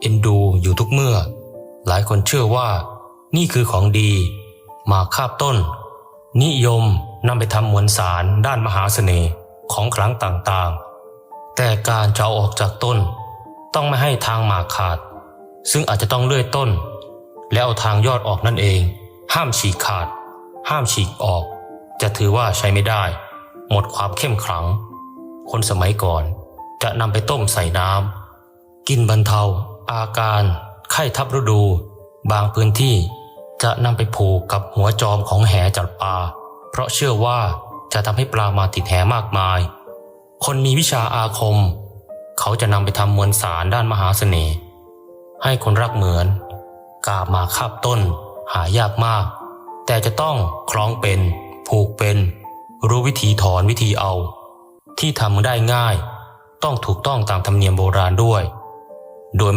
เอ็นดูอยู่ทุกเมื่อ หลายคนเชื่อว่า นี่คือของดี มาคาบต้น นิยมนำไปทำมวลสารด้านมหาเสน่ห์ของครั้งต่างๆ แต่การจะเอาออกจากต้น ต้องไม่ให้ทางหมากขาด ซึ่งอาจจะต้องเลื่อยต้น แล้วเอาทางยอดออกนั่นเอง ห้ามฉีกขาด ห้ามฉีกออก จะถือว่าใช้ไม่ได้ หมดความเข้มขลัง คนสมัยก่อนจะนำไปต้มใส่น้ำกินบรรเทา อาการไข้ทับฤดู บางพื้นที่จะนำไปผูกกับหัวจอมของแหจับปลา เพราะเชื่อว่าจะทำให้ปลามาติดแหมากมาย คนมีวิชาอาคม เขาจะนำไปทำมวลสารด้านมหาเสน่ห์ให้คนรักเหมือน กาบมาคาบต้น หายากมาก แต่จะต้องคล้องเป็น ผูกเป็น รู้วิธีถอนวิธีเอา ที่ทำได้ง่าย ต้องถูกต้องตามธรรมเนียมโบราณด้วย โดยไม่